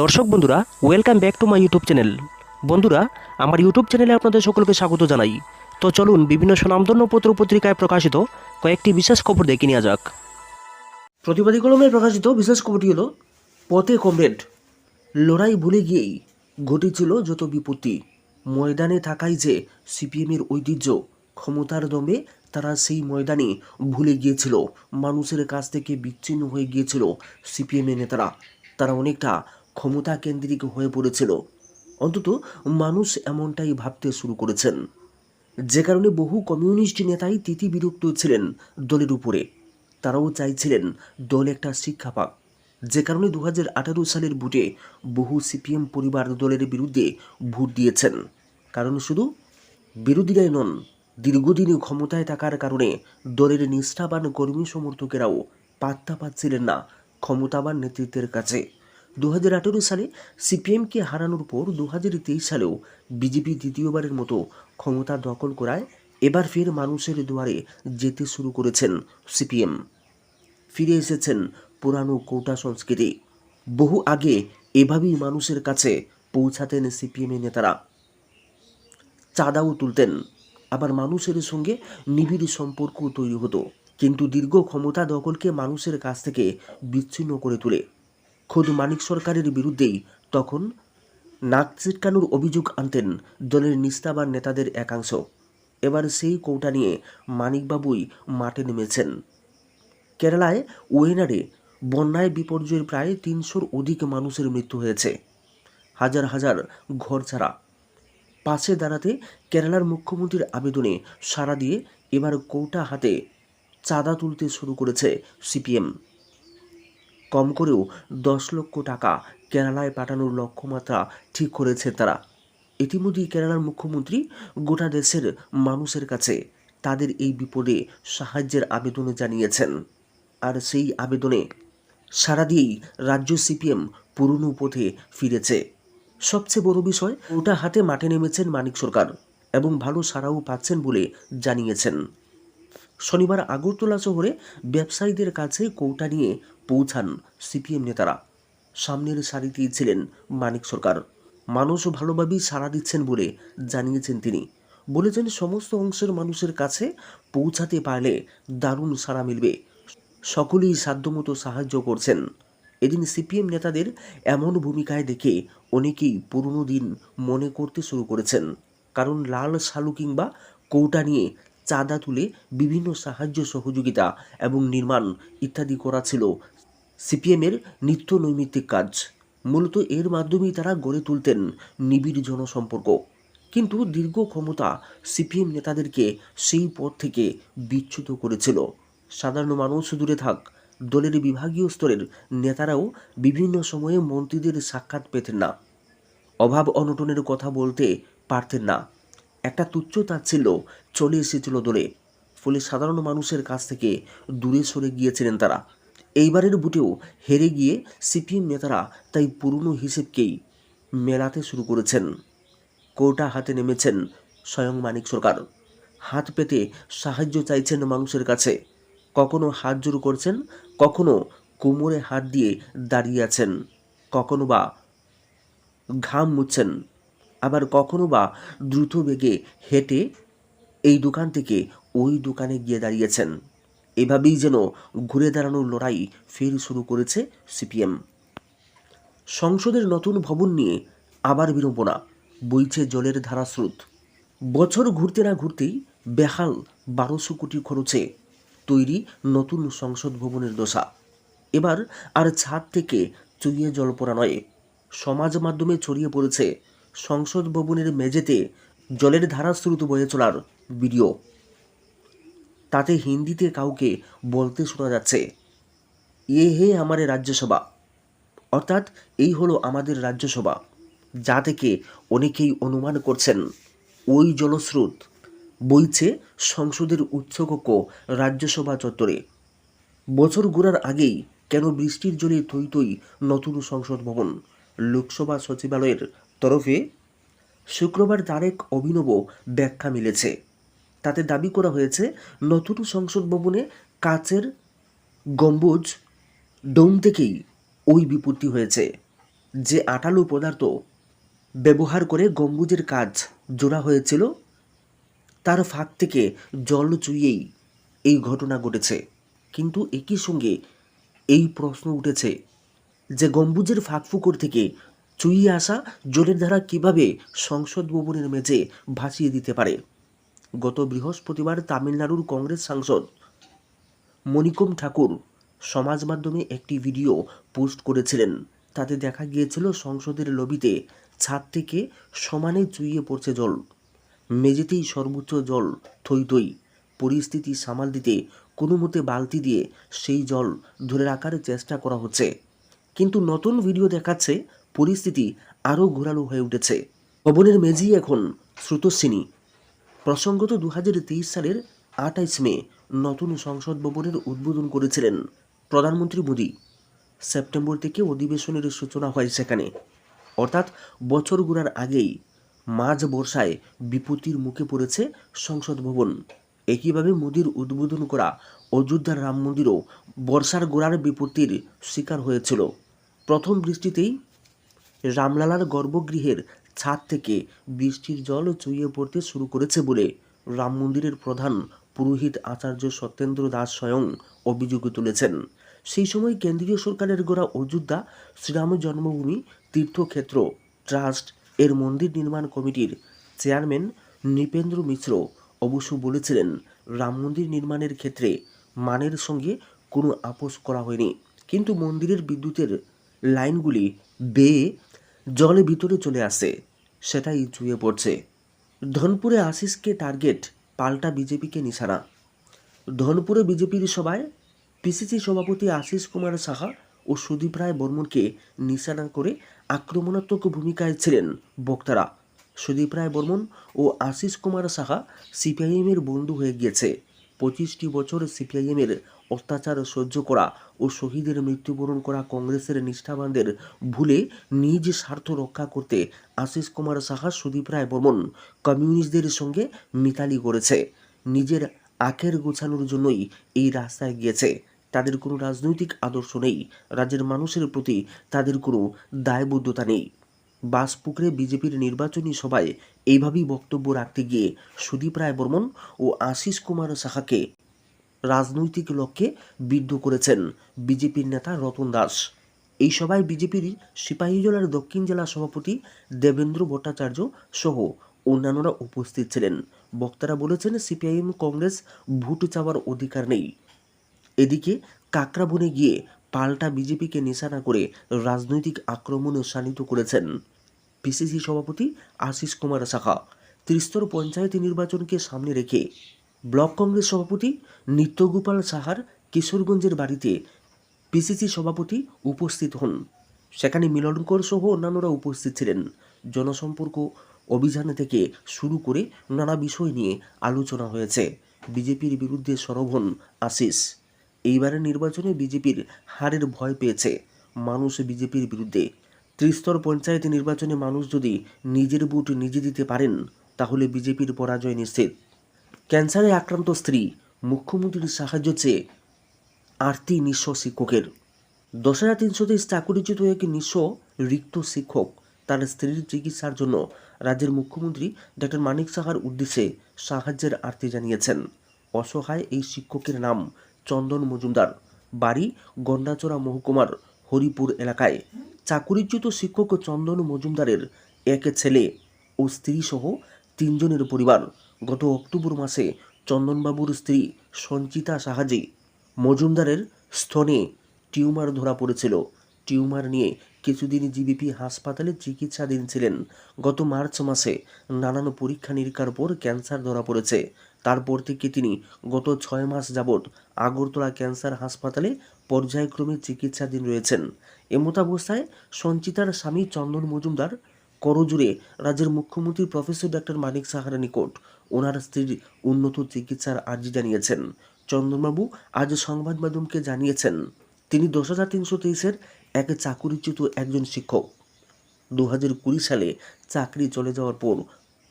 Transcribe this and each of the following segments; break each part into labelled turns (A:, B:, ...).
A: দর্শক বন্ধুরা welcome back to my YouTube channel বন্ধুরা, আমার ইউটিউব চ্যানেলে আপনাদের সকলকে স্বাগত জানাই। তো চলুন বিভিন্ন সুনামধন্য পত্র পত্রিকায় প্রকাশিত কয়েকটি বিশেষ খবর দেখে নেওয়া যাক। প্রতিবাদী কলমে প্রকাশিত বিশেষ খবরটি হলো, পথে কমরেড, লড়াই ভুলে গিয়েই ঘটেছিল যত বিপত্তি। ময়দানে থাকাই যে সিপিএমের ঐতিহ্য, ক্ষমতার দমে তারা সেই ময়দানে ভুলে গিয়েছিল। মানুষের কাছ থেকে বিচ্ছিন্ন হয়ে গিয়েছিল সিপিএমের নেতারা। তারা অনেকটা ক্ষমতা কেন্দ্রিক হয়ে পড়েছিল। অন্তত মানুষ এমনটাই ভাবতে শুরু করেছেন। যে কারণে বহু কমিউনিস্ট নেতাই তিতি বিরক্ত ছিলেন দলের উপরে। তারাও চাইছিলেন দল একটা শিক্ষা পাক। যে কারণে দু হাজার আঠারো সালের ভোটে বহু সিপিএম পরিবার দলের বিরুদ্ধে ভোট দিয়েছেন। কারণ শুধু বিরোধীরাই নন, দীর্ঘদিন ক্ষমতায় থাকার কারণে দলের নিষ্ঠাবান কর্মী সমর্থকেরাও পাত্তা পাচ্ছিলেন না ক্ষমতাবান নেতৃত্বের কাছে। দু হাজার আঠেরো সালে সিপিএমকে হারানোর পর দু হাজার তেইশ সালেও বিজেপি দ্বিতীয়বারের মতো ক্ষমতা দখল করায় এবার ফের মানুষের দুয়ারে যেতে শুরু করেছেন সিপিএম। ফিরে এসেছেন পুরানো কোটা সংস্কৃতি। বহু আগে এভাবেই মানুষের কাছে পৌঁছাতেন সিপিএমের নেতারা। চাঁদাও তুলতেন। আবার মানুষের সঙ্গে নিবিড় সম্পর্ক তৈরি হতো। কিন্তু দীর্ঘ ক্ষমতা দখলকে মানুষের কাছ থেকে বিচ্ছিন্ন করে তোলে। খোদ মানিক সরকারের বিরুদ্ধেই তখন নাক ছিটকানোর অভিযোগ আনতেন দলের নিস্তাবান নেতাদের একাংশ। এবার সেই কৌটা নিয়ে মানিকবাবুই মাঠে নেমেছেন। কেরালায় ওয়েনারে বন্যায় বিপর্যয়ের প্রায় তিনশোর অধিক মানুষের মৃত্যু হয়েছে। হাজার হাজার ঘর ছাড়া। পাশে দাঁড়াতে কেরালার মুখ্যমন্ত্রীর আবেদনে সাড়া দিয়ে এবার কৌটা হাতে চাঁদা তুলতে শুরু করেছে সিপিএম। কম করেও দশ লক্ষ টাকা কেরালায় পাঠানোর লক্ষ্যমাত্রা ঠিক করেছে তারা। ইতিমধ্যেই কেরালার মুখ্যমন্ত্রী গোটা দেশের মানুষের কাছে তাদের এই বিপদে সাহায্যের আবেদন জানিয়েছেন। আর সেই আবেদনে সারা দিয়েই রাজ্য সিপিএম পুরনো পথে ফিরেছে। সবচেয়ে বড় বিষয়, ওটা হাতে মাঠে নেমেছেন মানিক সরকার এবং ভালো সারাও পাচ্ছেন বলে জানিয়েছেন। শনিবার আগরতলা শহরে ব্যবসায়ীদের কাছে কৌটা নিয়ে পৌঁছান সিপিএম নেতারা। সামনের সারিতেই ছিলেন মানিক সরকার। মানুষ ভালোভাবেই সাড়া দিচ্ছেন বলে জানিয়েছেন তিনি। বলেছেন সমস্ত অংশের মানুষের কাছে পৌঁছাতে পারলে দারুণ সাড়া মিলবে। সকলেই সাধ্যমতো সাহায্য করছেন। এদিন সিপিএম নেতাদের এমন ভূমিকায় দেখে অনেকেই পুরনো দিন মনে করতে শুরু করেছেন। কারণ লাল শালু কিংবা কৌটা নিয়ে চাঁদা তুলে বিভিন্ন সাহায্য সহযোগিতা এবং নির্মাণ ইত্যাদি করা ছিল সিপিএমের নিত্য নৈমিত্তিক কাজ। মূলত এর মাধ্যমেই তারা গড়ে তুলতেন নিবিড় জনসম্পর্ক। কিন্তু দীর্ঘ ক্ষমতা সিপিএম নেতাদেরকে সেই পথ থেকে বিচ্যুত করেছিল। সাধারণ মানুষ দূরে থাক, দলের বিভাগীয় স্তরের নেতারাও বিভিন্ন সময়ে মন্ত্রীদের সাক্ষাৎ পেতেন না। অভাব অনটনের কথা বলতে পারতেন না। একটা তুচ্ছ তাচ্ছিল্য চলে এসেছিল দলে, ফলে সাধারণ মানুষের কাছ থেকে দূরে সরে গিয়েছিলেন তারা। এইবারের বুটেও হেরে গিয়ে সিপিএম নেতারা তাই পুরনো হিসেবকেই মেলাতে শুরু করেছেন। কোটা হাতে নেমেছেন স্বয়ং মানিক সরকার। হাত পেতে সাহায্য চাইছেন মানুষের কাছে। কখনো হাত জোর করছেন, কখনো কোমরে হাত দিয়ে দাঁড়িয়ে আছেন। কখনো বা ঘাম মুছছেন, আবার কখনো বা দ্রুত বেগে হেঁটে এই দোকান থেকে ওই দোকানে গিয়ে দাঁড়িয়েছেন। এভাবেই যেন ঘুরে দাঁড়ানোর লড়াই ফের শুরু করেছে সিপিএম। সংসদের নতুন ভবন নিয়ে আবার বিড়ম্বনা, বইছে জলের ধারাস্রোত। বছর ঘুরতে না ঘুরতেই বেহাল বারোশো কোটি খরচে তৈরি নতুন সংসদ ভবনের দশা। এবার আর ছাদ থেকে চুইয়ে জল পড়া নয়, সমাজ মাধ্যমে ছড়িয়ে পড়েছে সংসদ ভবনের মেঝেতে জলের ধারাস্রোত বয়ে চলার ভিডিও। তাতে হিন্দিতে কাউকে বলতে শোনা যাচ্ছে। এ হে আমাদের রাজ্যসভা। অর্থাৎ এই হলো আমাদের রাজ্যসভা, যা থেকে অনেকেই অনুমান করছেন, ওই জলস্রোত বইছে সংসদের উচ্চকক্ষ রাজ্যসভা চত্বরে। বছর ঘোরার আগেই কেন বৃষ্টির জলে থই থই নতুন সংসদ ভবন লোকসভা সচিবালয়ের তরফে? শুক্রবার তার এক অভিনব ব্যাখ্যা মিলেছে। তাতে দাবি করা হয়েছে, নতুন সংসদ ভবনে কাচের গম্বুজ ডোম থেকেই ওই বিপত্তি হয়েছে, যে আটালো পদার্থ ব্যবহার করে গম্বুজের কাজ জোড়া হয়েছিল, তার ফাঁক থেকে জল চুইয়েই এই ঘটনা ঘটেছে। কিন্তু একই সঙ্গে এই প্রশ্ন উঠেছে যে গম্বুজের ফাঁকফুকর থেকে চুইয়ে আসা জলের ধারা কীভাবে সংসদ ভবনের মেঝে ভাসিয়ে দিতে পারে? গত বৃহস্পতিবার তামিলনাড়ুর কংগ্রেস সাংসদ মণিকম ঠাকুর সমাজ মাধ্যমে একটি ভিডিও পোস্ট করেছিলেন। তাতে দেখা গিয়েছিল, সংসদের লবিতে ছাদ থেকে সমানে চুইয়ে পড়ছে জল। মেঝেতেই সর্বোচ্চ জল থই থই। পরিস্থিতি সামাল দিতে কোনো মতে বালতি দিয়ে সেই জল ধরে রাখার চেষ্টা করা হচ্ছে। কিন্তু নতুন ভিডিও দেখাচ্ছে, পরিস্থিতি আরও ঘোরালো হয়ে উঠেছে। ভবনের মেঝেই এখন স্রোতস্বিনী। প্রসঙ্গত দু হাজার তেইশ সালের আঠাইশ মে নতুন সংসদ ভবনের উদ্বোধন করেছিলেন প্রধানমন্ত্রী মোদী। সেপ্টেম্বর থেকে অধিবেশনের সূচনা হয় সেখানে। অর্থাৎ বছর ঘোরার আগেই মাঝ বর্ষায় বিপত্তির মুখে পড়েছে সংসদ ভবন। একইভাবে মোদীর উদ্বোধন করা অযোধ্যার রাম মন্দিরও বর্ষার গোড়ার বিপত্তির শিকার হয়েছিল। প্রথম বৃষ্টিতেই রামলালার গর্ভগৃহের ছাদ থেকে বৃষ্টির জল চুইয়ে পড়তে শুরু করেছে বলে রাম মন্দিরের প্রধান পুরোহিত আচার্য সত্যেন্দ্র দাস স্বয়ং অভিযোগ তুলেছেন। সেই সময় কেন্দ্রীয় সরকারের গোড়া অযোধ্যা, শ্রীরাম জন্মভূমি, তীর্থক্ষেত্র, ট্রাস্ট, এর মন্দির নির্মাণ কমিটির চেয়ারম্যান নৃপেন্দ্র মিশ্র অবশ্য বলেছিলেন, রাম মন্দির নির্মাণের ক্ষেত্রে মানের সঙ্গে কোনো আপোষ করা হয়নি। কিন্তু মন্দিরের বিদ্যুতের লাইনগুলি বেয়ে জলে ভিতরে চলে আসে। সেটাই চুয়ে পড়ছে। ধনপুরে আশিসকে টার্গেট পাল্টা বিজেপিকে নিশানা। ধনপুরে বিজেপির সভায় পিসিসি সভাপতি আশিস কুমার সাহা ও সুদীপ রায় বর্মনকে নিশানা করে আক্রমণাত্মক ভূমিকায় ছিলেন বক্তারা। সুদীপ রায় বর্মন ও আশিস কুমার সাহা সিপিআইএমের বন্ধু হয়ে গিয়েছে। পঁচিশটি বছর সিপিআইএমের অত্যাচার সহ্য করা ও শহীদের মৃত্যুবরণ করা কংগ্রেসের নিষ্ঠাবানদের ভুলে নিজ স্বার্থ রক্ষা করতে আশিস কুমার সাহা, সুদীপ রায় বর্মন কমিউনিস্টদের সঙ্গে মিতালি করেছে নিজের আখের গোছানোর জন্যই এই রাস্তায় গিয়েছে। তাদের কোনো রাজনৈতিক আদর্শ নেই। রাজ্যের মানুষের প্রতি তাদের কোনো দায়বদ্ধতা নেই। বাসপুকুরে বিজেপির নির্বাচনী সভায় এইভাবেই বক্তব্য রাখতে গিয়ে সুদীপ রায় বর্মন ও আশিস কুমার সাহাকে রাজনৈতিক লক্ষ্যে বিদ্ধ করেছেন বিজেপির নেতা রতন দাস। এই সভায় বিজেপির সিপাহীজলার দক্ষিণ জেলা সভাপতি দেবেন্দ্র ভট্টাচার্য সহ অন্যান্যরা উপস্থিত ছিলেন। বক্তারা বলেছেন, সিপিআইএম কংগ্রেস ভোট চাওয়ার অধিকার নেই। এদিকে কাকরাবনে গিয়ে পাল্টা বিজেপিকে নিশানা করে রাজনৈতিক আক্রমণে শানিত করেছেন পিসিসি সভাপতি আশিস কুমার সাহা ত্রিস্তর পঞ্চায়েত নির্বাচনকে সামনে রেখে ব্লক কংগ্রেস সভাপতি নিত্যগোপাল সাহার কিশোরগঞ্জের বাড়িতে পিসিসি সভাপতি উপস্থিত হন। সেখানে মিলনকর সহ অন্যান্যরা উপস্থিত ছিলেন। জনসম্পর্ক অভিযান থেকে শুরু করে নানা বিষয় নিয়ে আলোচনা হয়েছে। বিজেপির বিরুদ্ধে সরব হন আশিস। এইবারের নির্বাচনে বিজেপির হারের ভয় পেয়েছে। মানুষ বিজেপির বিরুদ্ধে ত্রিস্তর পঞ্চায়েত নির্বাচনে মানুষ যদি নিজের বুট নিজে দিতে পারেন, তাহলে বিজেপির পরাজয় নিশ্চিত। ক্যান্সারে আক্রান্ত স্ত্রী, মুখ্যমন্ত্রীর সাহায্য চেয়ে আরতি নিঃস্ব শিক্ষকের। দশ হাজার তিনশো তেইশ চাকুরিচ্যুত এক নিঃস্ব রিক্ত শিক্ষক তার স্ত্রীর চিকিৎসার জন্য রাজ্যের মুখ্যমন্ত্রী ডক্টর মানিক সাহার উদ্দেশ্যে সাহায্যের আর্তি জানিয়েছেন। অসহায় এই শিক্ষকের নাম চন্দন মজুমদার। বাড়ি গন্ডাচড়া মহকুমার হরিপুর এলাকায়। চাকুরিচ্যুত শিক্ষক চন্দন মজুমদারের এক ছেলে ও স্ত্রী সহ তিনজনের পরিবার গত অক্টোবর মাসে চন্দনবাবুর স্ত্রী সঞ্চিতা সাহাজি মজুমদারের স্তনে টিউমার ধরা পড়েছিল। টিউমার নিয়ে কিছুদিন জিবিপি হাসপাতালে চিকিৎসাধীন ছিলেন। গত মার্চ মাসে নানান পরীক্ষা নিরীক্ষার পর ক্যান্সার ধরা পড়েছে। তারপর থেকে তিনি গত ছয় মাস যাবৎ আগরতলা ক্যান্সার হাসপাতালে পর্যায়ক্রমে চিকিৎসাধীন রয়েছেন। এমতাবস্থায় সঞ্চিতার স্বামী চন্দন মজুমদার করজুড়ে রাজ্যের মুখ্যমন্ত্রী প্রফেসর ডক্টর মানিক সাহারা নিকট ওনার স্ত্রীর উন্নত চিকিৎসার আর্জি জানিয়েছেন। চন্দনবাবু আজ সংবাদ মাধ্যমকে জানিয়েছেন, তিনি দশ হাজার তিনশো তেইশের এক চাকুরিচ্যুত একজন শিক্ষক। দু হাজার কুড়ি সালে চাকরি চলে যাওয়ার পর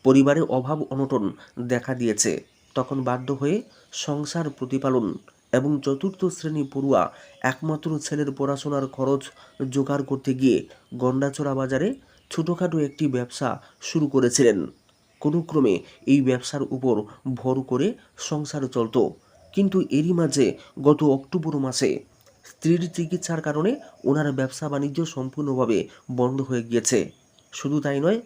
A: পরিবারে অভাব অনটন দেখা দিয়েছে। তখন বাধ্য হয়ে সংসার প্রতিপালন এবং চতুর্থ শ্রেণি পড়ুয়া একমাত্র ছেলের পড়াশোনার খরচ জোগাড় করতে গিয়ে গন্ডাচড়া বাজারে ছোটোখাটো একটি ব্যবসা শুরু করেছিলেন। কোনো ক্রমে এই ব্যবসার উপর ভর করে সংসার চলত। কিন্তু এরই মাঝে গত অক্টোবর মাসে স্ত্রীর চিকিৎসার কারণে ওনার ব্যবসা বাণিজ্য সম্পূর্ণভাবে বন্ধ হয়ে গিয়েছে। শুধু তাই নয়